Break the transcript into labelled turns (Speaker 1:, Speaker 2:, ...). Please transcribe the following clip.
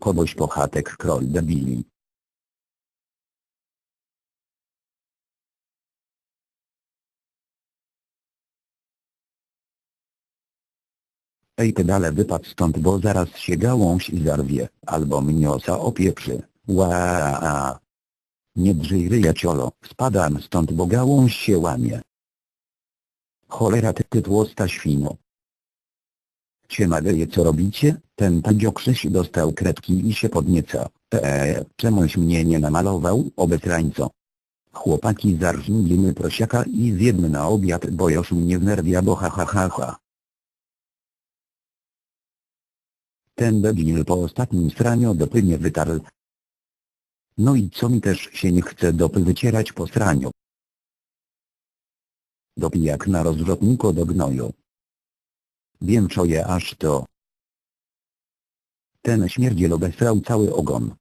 Speaker 1: Kogoś pochatek król debili. Ej pedale wypadł stąd bo zaraz się gałąź zarwie, albo mnie osa opieprzy. Ła. Nie drzyj ryja ciolo, spadam stąd bo gałąź się łamie. Cholera ty, ty tłosta świno. Siema co robicie? Ten Tadzio Krzyś dostał kredki i się podnieca. Eee, czemuś mnie nie namalował, obetrańco. Chłopaki zarżnijmy prosiaka i zjedmy na obiad bo już mnie wnerwia bo ha ha ha ha. Ten debil po ostatnim sraniu dopy nie wytarł. No i co mi też się nie chce dopy wycierać po sraniu. Dopy jak na rozrzutniku do gnoju. Wiem czoje aż to. Ten śmierdziel obesrał cały ogon.